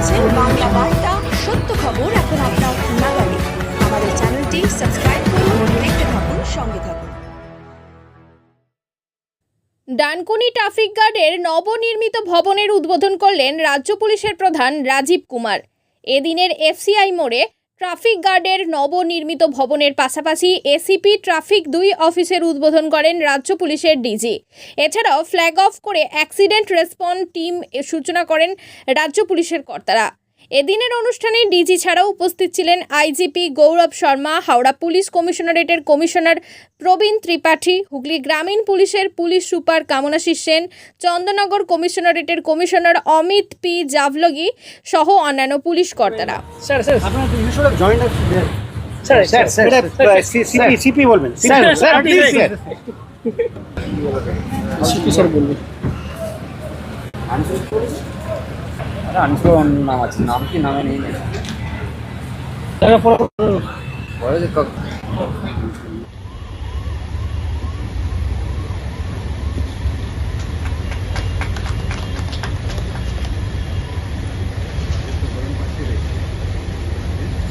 দেখছেন বাংলা বার্তা, সত্য খবর এখন আপনার নাগালে। আমাদের চ্যানেলটি সাবস্ক্রাইব করুন, দেখতে থাকুন, সঙ্গে থাকুন। ডানকুনি ট্রাফিক গার্ডের নবনির্মিত ভবনের উদ্বোধন করলেন রাজ্য পুলিশের প্রধান রাজীব কুমার। এদিনের এফসিআই মোড়ে ট্রাফিক গার্ডের নবনির্মিত ভবনের পাশাপাশি এসিপি ট্রাফিক দুই অফিসের উদ্বোধন করেন রাজ্য পুলিশের ডিজি। এছাড়াও ফ্ল্যাগ অফ করে অ্যাক্সিডেন্ট রেসপন্স টিম সূচনা করেন রাজ্য পুলিশের কর্তারা। এদিনের অনুষ্ঠানে ডিজি ছাড়াও উপস্থিত ছিলেন আইজিপি গৌরব শর্মা হাওড়া পুলিশ কমিশনারেটের কমিশনার প্রবীণ ত্রিপাঠী হুগলি গ্রামীণ পুলিশের পুলিশ সুপার কামনাশিস সেন চন্দননগর কমিশনারেটের কমিশনার অমিত পি জাভলগি সহ অন্যান্য পুলিশ কর্তারা স্যার নাম আছে নাম কি নামে নেই?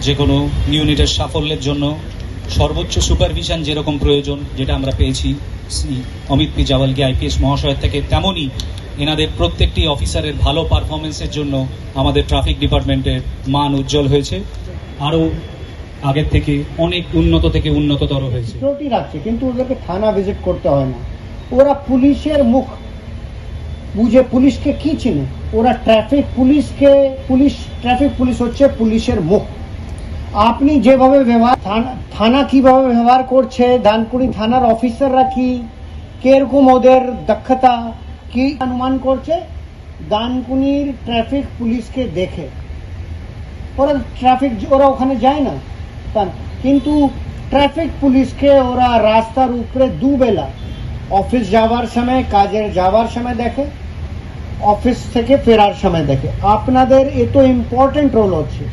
যে কোনো ইউনিটের সাফল্যের জন্য সর্বোচ্চ সুপারভিশন যেরকম প্রয়োজন, যেটা আমরা পেয়েছি, শ্রী অমিত পি জাওয়ালকে আইপিএস মহাশয়ের থেকে তেমনই এনাদের প্রত্যেকটি অফিসারের ভালো পারফরমেন্সের জন্য আমাদের ট্রাফিক ডিপার্টমেন্টের মান উজ্জ্বল হয়েছে। আরও আগের থেকে অনেক উন্নত থেকে উন্নততর হয়েছে। সিকিউরিটি রাখছে, কিন্তু ওদেরকে থানা ভিজিট করতে হয় না। ওরা পুলিশের মুখ। বুঝে পুলিশকে কি চিনে? ওরা ট্রাফিক পুলিশকে, পুলিশ ট্রাফিক পুলিশ হচ্ছে পুলিশের মুখ। আপনি যেভাবে ব্যবহার থানা- থানা কীভাবে ব্যবহার করছে? দানকুড়ি থানার অফিসাররা কি? কীরকম ওদের দক্ষতা? কি অনুমান করছে? দানকুনির ট্রাফিক পুলিশকে দেখে। ওরা ট্রাফিক ওরা ওখানে যায় না। কিন্তু ট্রাফিক পুলিশকে ওরা রাস্তার উপরে দুবেলা অফিস যাওয়ার সময়, কাজের যাওয়ার সময় দেখে, অফিস থেকে ফেরার সময় দেখে। আপনাদের এত ইম্পর্টেন্ট রোল হচ্ছে।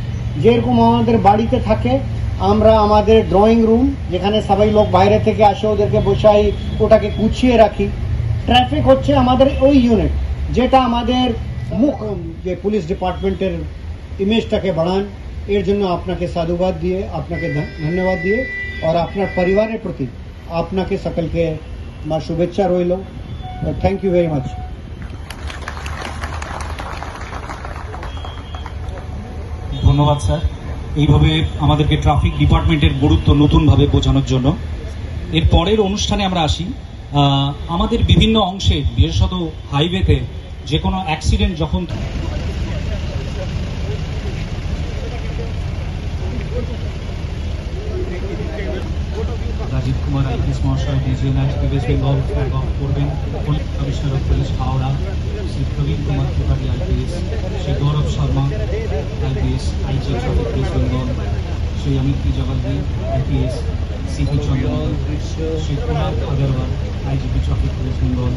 যেরকম আমাদের বাড়িতে থাকে আমরা আমাদের ড্রয়িং রুম যেখানে সবাই লোক বাইরে থেকে আসে ওদেরকে বসাই ওটাকে গুছিয়ে রাখি ট্রাফিক হচ্ছে আমাদের ওই ইউনিট যেটা আমাদের মুখ যে পুলিশ ডিপার্টমেন্টের ইমেজটাকে বাড়ান এর জন্য আপনাকে সাধুবাদ দিয়ে আপনাকে ধন- ধন্যবাদ দিয়ে আর আপনার পরিবারের প্রতি আপনাকে সকলকে আমার শুভেচ্ছা রইল থ্যাংক ইউ ভেরি মাচ ধন্যবাদ স্যার এইভাবে আমাদেরকে ট্রাফিক ডিপার্টমেন্টের গুরুত্ব নতুনভাবে বোঝানোর জন্য। এর পরের অনুষ্ঠানে আমরা আসি। আমাদের বিভিন্ন অংশে, বিশেষত হাইওয়েতে যে কোনো অ্যাক্সিডেন্ট যখন রাজীব কুমার, আইপিএস মহাশয় ডিজিএন ওয়েস্ট বেঙ্গল করবেন। Commissioner of police Howrah, Shri Prabin Kumar Tripathi, IPS, Shri Gaurav Sharma, IPS IG traffic West Bengal Shri Amit P Jagaddi IPS CP Chandran Shri Kumar Agarwal IGP traffic West Bengal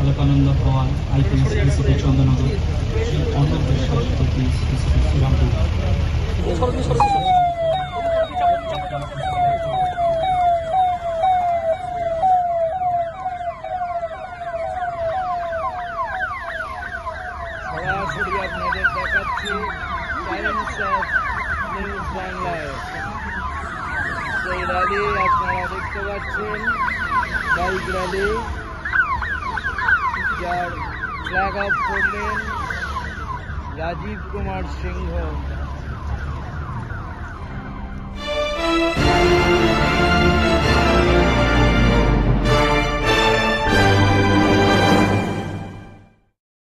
Alakananda Pawal IPS DCP Chandranagar, Shri Arnab Biswas, IPS DCP Serampore. সরাসরি আপনাদের দেখাচ্ছি। Times of news বাংলায় সেই rally আপনারা দেখতে পাচ্ছেন। Bike rally যার flag off করলেন রাজীব কুমার সিংহ।